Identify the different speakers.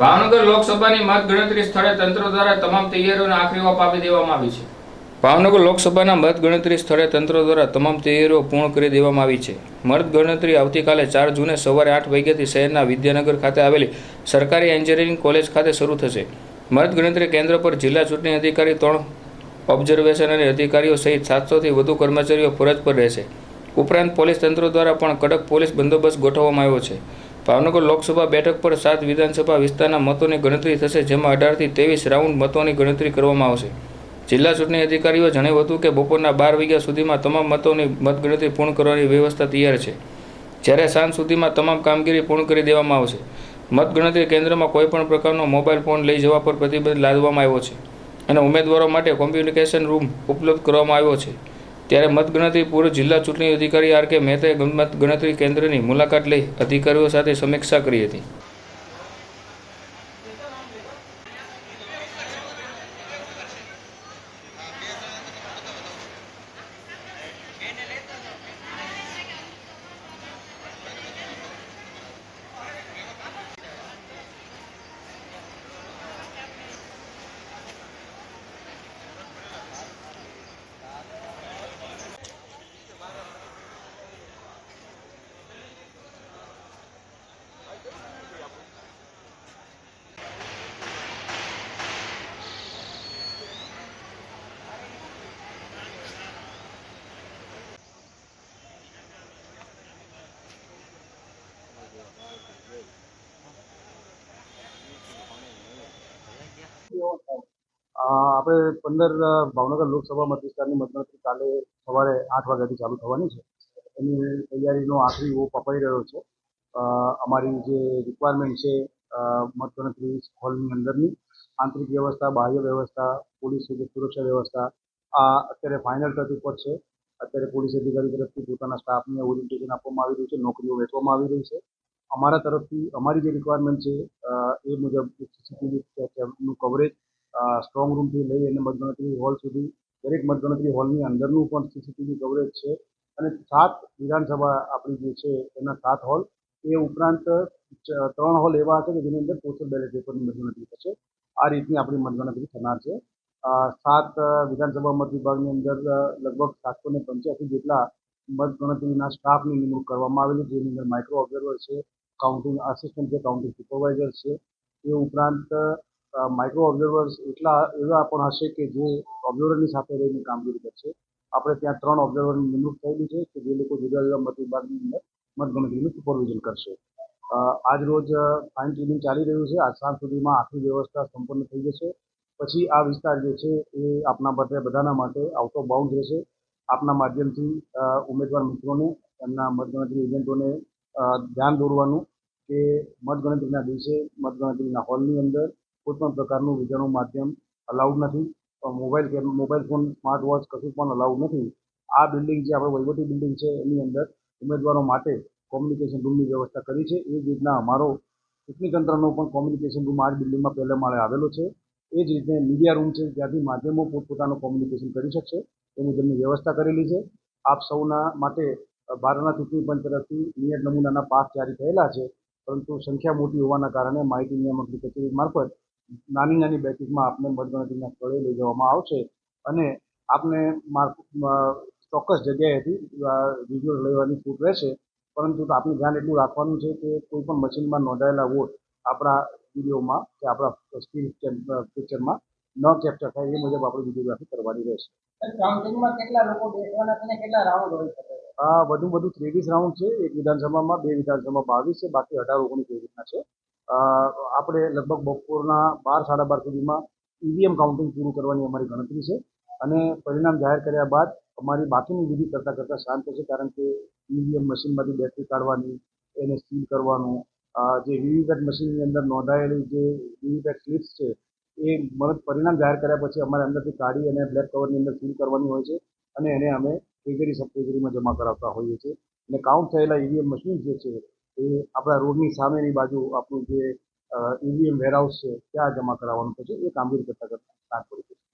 Speaker 1: ભાવનગર લોકસભાની મત ગણતરી સ્થળે તંત્ર દ્વારા તમામ તૈયારીઓને આખરી ઓપ આપી દેવામાં આવી છે. ભાવનગર લોકસભાના મત ગણતરી સ્થળે તંત્ર દ્વારા તમામ તૈયારીઓ પૂર્ણ કરી દેવામાં આવી છે. મત ગણતરી આવતીકાલે ચાર જૂને સવારે આઠ વાગ્યાથી શહેરના વિદ્યાનગર ખાતે આવેલી સરકારી એન્જિનિયરિંગ કોલેજ ખાતે શરૂ થશે. મત ગણતરી કેન્દ્ર પર જિલ્લા ચૂંટણી અધિકારી ત્રણ ઓબ્ઝર્વેશન અને અધિકારીઓ સહિત સાતસોથી વધુ કર્મચારીઓ ફરજ પર રહેશે. ઉપરાંત પોલીસ તંત્ર દ્વારા પણ કડક પોલીસ બંદોબસ્ત ગોઠવવામાં આવ્યો છે. ભાવનગર લોકસભા બેઠક પર સાત વિધાનસભા વિસ્તારના મતોની ગણતરી થશે, જેમાં અઢારથી ત્રેવીસ રાઉન્ડ મતોની ગણતરી કરવામાં આવશે. જિલ્લા ચૂંટણી અધિકારીઓ જણાવ્યું હતું કે બપોરના બાર વાગ્યા સુધીમાં તમામ મતોની મતગણતરી પૂર્ણ કરવાની વ્યવસ્થા તૈયાર છે. જ્યારે સાંજ સુધીમાં તમામ કામગીરી પૂર્ણ કરી દેવામાં આવશે. મતગણતરી કેન્દ્રમાં કોઈપણ પ્રકારનો મોબાઈલ ફોન લઈ જવા પર પ્રતિબંધ લાદવામાં આવ્યો છે અને ઉમેદવારો માટે કોમ્યુનિકેશન રૂમ ઉપલબ્ધ કરવામાં આવ્યો છે. ત્યારે મતગણતરી પૂર્વ જિલ્લા ચૂંટણી અધિકારી આર કે મહેતાએ મતગણતરી કેન્દ્રની મુલાકાત લઈ અધિકારીઓ સાથે સમીક્ષા કરી હતી.
Speaker 2: આપણે પંદર ભાવનગર લોકસભા મત વિસ્તારની મતગણતરી કાલે સવારે આઠ વાગ્યાથી ચાલુ થવાની છે. એની તૈયારીનો આખરી ઓપ અપાઈ રહ્યો છે. અમારી જે રિક્વાયરમેન્ટ છે મતગણતરી હોલની અંદરની, આંતરિક વ્યવસ્થા, બાહ્ય વ્યવસ્થા, પોલીસ સુરક્ષા વ્યવસ્થા, આ અત્યારે ફાઇનલ ટચ ઉપર છે. અત્યારે પોલીસ અધિકારી તરફથી પોતાના સ્ટાફને ઓરિએન્ટેશન આપવામાં આવી રહ્યું છે, નોકરીઓ વેચવામાં આવી રહી છે. અમારા તરફથી અમારી જે રિક્વાયરમેન્ટ છે એ મુજબ સીસીટીવીનું કવરેજ સ્ટ્રોંગ રૂમથી લઈ અને મતગણતરી હોલ સુધી, દરેક મતગણતરી હોલની અંદરનું પણ સીસીટીવી કવરેજ છે. અને સાત વિધાનસભા આપણી જે છે, એના સાત હોલ એ ઉપરાંત ત્રણ હોલ એવા હશે કે જેની અંદર પોસ્ટલ બેલેટ પેપરની મતગણતરી થશે. આ રીતની આપણી મતગણતરી થનાર છે. સાત વિધાનસભા મત વિભાગની અંદર લગભગ સાતસો ને પંચ્યાસી જેટલા મતગણતરીના સ્ટાફની નિમણૂક કરવામાં આવેલી, જેની અંદર માઇક્રો ઓબ્ઝર્વર છે કાઉન્ટિંગ આસિસ્ટન્ટ છે કાઉન્ટિંગ સુપરવાઇઝર છે. એ ઉપરાંત માઇક્રો ઓબ્ઝર્વર્સ એટલા એવા પણ હશે કે જે ઓબ્ઝર્વરની સાથે રહીને કામગીરી કરશે આપણે ત્યાં ત્રણ ઓબ્ઝર્વરની નિમણૂક થયેલી છે કે જે લોકો જુદા જુદા મત વિભાગની અંદર મતગણતરીનું સુપરવિઝન કરશે. આજ રોજ ફાઇન ટ્યુનિંગ ચાલી રહ્યું છે. આજ સાંજ સુધીમાં આખી વ્યવસ્થા સંપન્ન થઈ જશે. પછી આ વિસ્તાર જે છે એ આપના માટે બધાના માટે આઉટ ઓફ બાઉન્ડ રહેશે. આપના માધ્યમથી ઉમેદવાર મિત્રોને, એમના મતગણતરી એજન્ટોને ધ્યાન દોરવાનું કે મતગણતરીના દિવસે મતગણતરીના હોલની અંદર કોઈ પણ પ્રકારનું વિજાણું માધ્યમ અલાઉડ નથી. Mobile mobile phone smart watch કશું પણ અલાઉડ નથી. આ બિલ્ડિંગ જે આપણે વહીવટી બિલ્ડિંગ છે, એની અંદર ઉમેદવારો માટે કોમ્યુનિકેશન રૂમની વ્યવસ્થા કરી છે. એ જ રીતના અમારો તંત્રનો પણ કોમ્યુનિકેશન રૂમ આ જ બિલ્ડિંગમાં પહેલા માળે આવેલો છે. એ જ રીતે મીડિયા રૂમ છે, જ્યાંથી માધ્યમો પોતપોતાનું કોમ્યુનિકેશન કરી શકશે. એ મુજબની વ્યવસ્થા કરેલી છે. આપ સૌના માટે ભારતના ચૂંટણી પંચ તરફથી નિયત નમૂનાના પાસ જારી થયેલા છે. પરંતુ સંખ્યા મોટી હોવાના કારણે માહિતી નિયામકની કચેરી મારફત નાની નાની બેચીસમાં આપને મતગણતરીના સ્થળે લઈ જવામાં આવશે. અને આપને ચોક્કસ જગ્યાએથી વિઝ્યુઅલ લેવાની છૂટ રહેશે. પરંતુ આપને ધ્યાન એટલું રાખવાનું છે કે કોઈ પણ મશીનમાં નોંધાયેલા વોટ આપણા વિડીયોમાં કે આપણા સ્ક્રીન પિક્ચરમાં ન કેપ્ચર થાય એ મુજબ આપણે વિડીયોગ્રાફી કરવાની રહેશે.
Speaker 3: કેટલા લોકો બેસવાના છે કેટલા રાઉન્ડ હોઈ શકે?
Speaker 2: વધુ વધુ ત્રેવીસ રાઉન્ડ છે. એક વિધાનસભામાં બે વિધાનસભામાં બાવીસ છે. બાકી અઢાર ઓગણીસ એવી રીતના છે. આપણે લગભગ બપોરના બાર, સાડા બાર સુધીમાં ઈવીએમ કાઉન્ટિંગ પૂરું કરવાની અમારી ગણતરી છે અને પરિણામ જાહેર કર્યા બાદ અમારી બાકીની વિધિ કરતાં કરતાં શાંત છે કારણ કે ઈવીએમ મશીનમાંથી બેટરી કાઢવાની, એને સીલ કરવાનું જે વીવીપેટ મશીનની અંદર નોંધાયેલી જે વીવીપેટ સ્લિપ્સ છે, એ મરત પરિણામ જાહેર કર્યા પછી અમારે અંદરથી કાઢી અને બ્લેક કવરની અંદર સીલ કરવાની હોય છે અને એને અમે ટ્રેજરી સબ ટ્રેજરીમાં જમા કરાવતા હોઈએ છીએ. અને કાઉન્ટ થયેલા ઈવીએમ મશીન જે છે એ આપણા રોડની સામેની બાજુ આપણું જે ઈવીએમ વેરહાઉસ છે, ત્યાં જમા કરાવવાનું થશે એ કામગીરી કરતાં કરતાં સ્ટાર્ટ કરી દઈશું